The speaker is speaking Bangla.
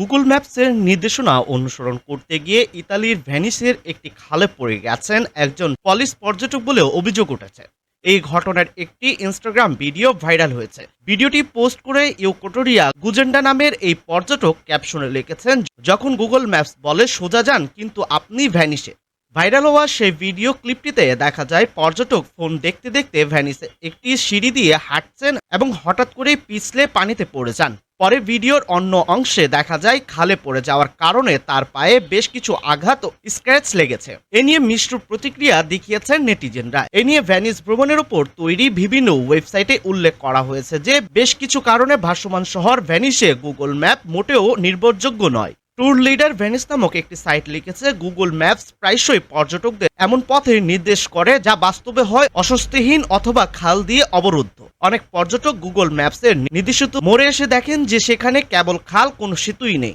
গুগল ম্যাপসের নির্দেশনা অনুসরণ করতে গিয়ে ইতালির ভ্যানিসের একটি খালে পড়ে গেছেন একজন পলিশ পর্যটক বলেও অভিযোগ উঠেছে। এই ঘটনার একটি ইনস্টাগ্রাম ভিডিও ভাইরাল হয়েছে। ভিডিওটি পোস্ট করে ইউকোটোরিয়া গুজেন্ডা নামের এই পর্যটক ক্যাপশনে লিখেছেন, যখন গুগল ম্যাপস বলে সোজা যান, কিন্তু আপনি ভ্যানিসে ভাইরাল হওয়া সেই ভিডিও ক্লিপটিতে দেখা যায় পর্যটক ফোন দেখতে দেখতে ভ্যানিসে একটি সিঁড়ি দিয়ে হাঁটছেন এবং হঠাৎ করে পিছলে পানিতে পড়ে যান। পরে ভিডিওর অন্য অংশে দেখা যায় খালে পড়ে যাওয়ার কারণে তার পায়ে বেশ কিছু আঘাত ও স্ক্র্যাচ লেগেছে। এ নিয়ে মিশ্র প্রতিক্রিয়া দেখিয়েছেন নেটিজেনরা। এ নিয়ে ভ্যানিস ভ্রমণের উপর তৈরি বিভিন্ন ওয়েবসাইটে উল্লেখ করা হয়েছে যে, বেশ কিছু কারণে ভাসমান শহর ভ্যানিসে গুগল ম্যাপ মোটেও নির্ভরযোগ্য নয়। ট্যুর লিডার ভেনিস নামক একটি সাইট লিখেছে, গুগল ম্যাপস প্রায়শই পর্যটকদের এমন পথে নির্দেশ করে যা বাস্তবে হয় অস্বস্তিহীন অথবা খাল দিয়ে অবরুদ্ধ। অনেক পর্যটক গুগল ম্যাপসের নির্দেশিত মোড়ে এসে দেখেন যে সেখানে কেবল খাল, কোনো সেতুই নেই।